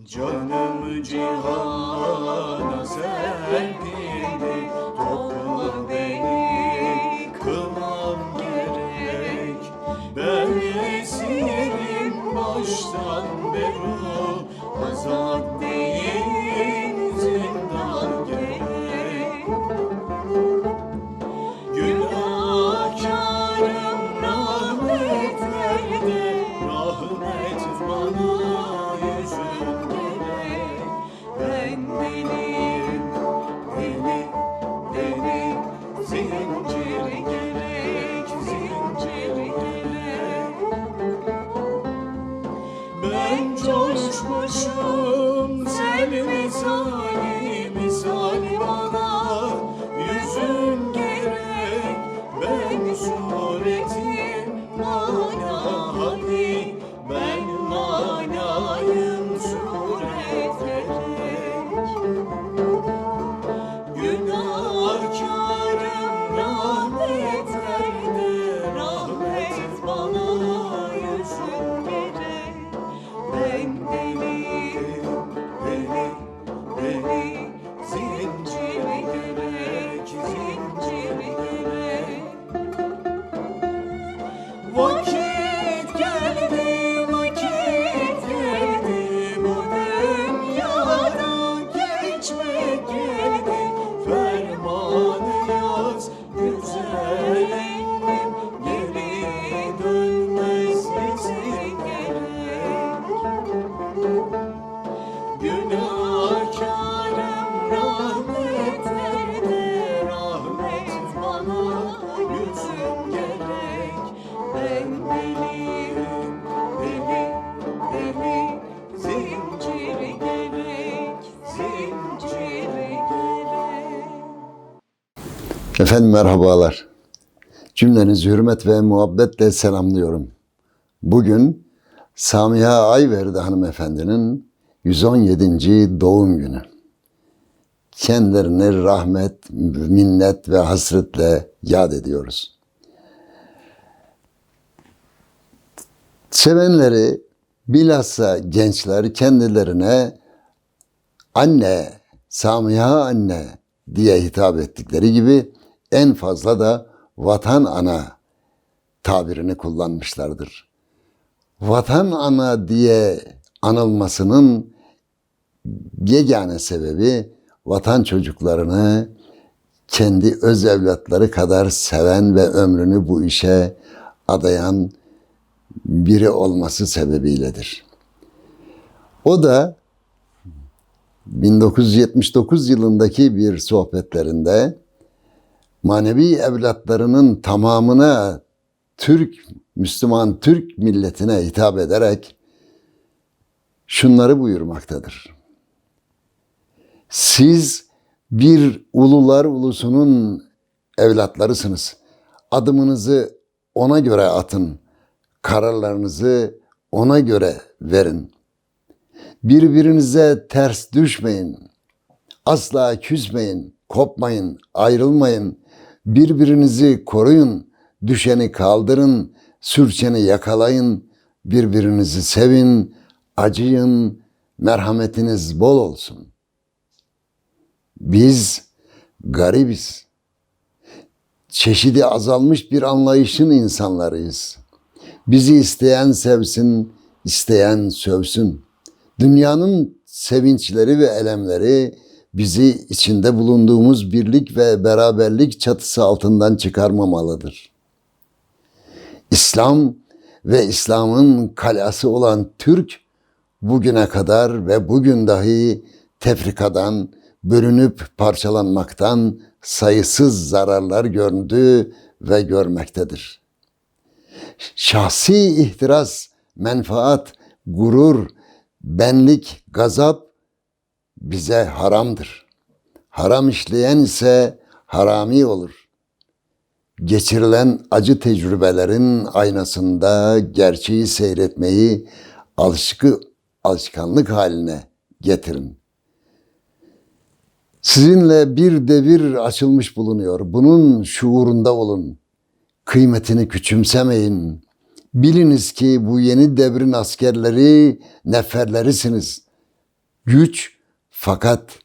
Canım cihana serpildi Topla beni coşmuşum sel misali Efendim merhabalar. Cümlenizi hürmet ve muhabbetle selamlıyorum. Bugün Samiha Ayverdi hanımefendinin 117. doğum günü. Kendilerini rahmet, minnet ve hasretle yad ediyoruz. Sevenleri bilhassa gençler kendilerine anne, Samiha anne diye hitap ettikleri gibi en fazla da vatan ana tabirini kullanmışlardır. Vatan ana diye anılmasının yegane sebebi vatan çocuklarını kendi öz evlatları kadar seven ve ömrünü bu işe adayan biri olması sebebiyledir. O da 1979 yılındaki bir sohbetlerinde manevi evlatlarının tamamına Türk, Müslüman Türk milletine hitap ederek şunları buyurmaktadır. Siz bir ulular ulusunun evlatlarısınız. Adımınızı ona göre atın. Kararlarınızı ona göre verin. Birbirinize ters düşmeyin. Asla küsmeyin, kopmayın, ayrılmayın. Birbirinizi koruyun, düşeni kaldırın, sürçeni yakalayın. Birbirinizi sevin, acıyın, merhametiniz bol olsun. Biz garibiz. Çeşidi azalmış bir anlayışın insanlarıyız. Bizi isteyen sevsin, isteyen sövsün. Dünyanın sevinçleri ve elemleri bizi içinde bulunduğumuz birlik ve beraberlik çatısı altından çıkarmamalıdır. İslam ve İslam'ın kalası olan Türk bugüne kadar ve bugün dahi tefrikadan, bölünüp parçalanmaktan sayısız zararlar gördü ve görmektedir. Şahsi ihtiras, menfaat, gurur, benlik, gazap bize haramdır. Haram işleyen ise harami olur. Geçirilen acı tecrübelerin aynasında gerçeği seyretmeyi alışkı alışkanlık haline getirin. Sizinle bir devir açılmış bulunuyor. Bunun şuurunda olun. Kıymetini küçümsemeyin. Biliniz ki bu yeni devrin askerleri, neferlerisiniz. Güç fakat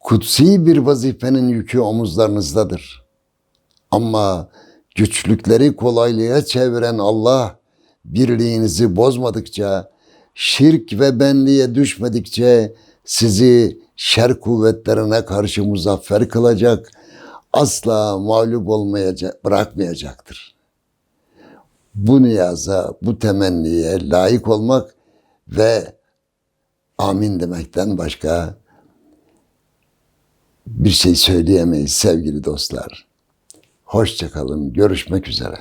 kutsi bir vazifenin yükü omuzlarınızdadır. Ama güçlükleri kolaylığa çeviren Allah birliğinizi bozmadıkça, şirk ve benliğe düşmedikçe sizi şer kuvvetlerine karşı muzaffer kılacak, asla mağlup olmayacak, bırakmayacaktır. Bu niyaza, bu temenniye layık olmak ve amin demekten başka bir şey söyleyemeyiz sevgili dostlar. Hoşçakalın, görüşmek üzere.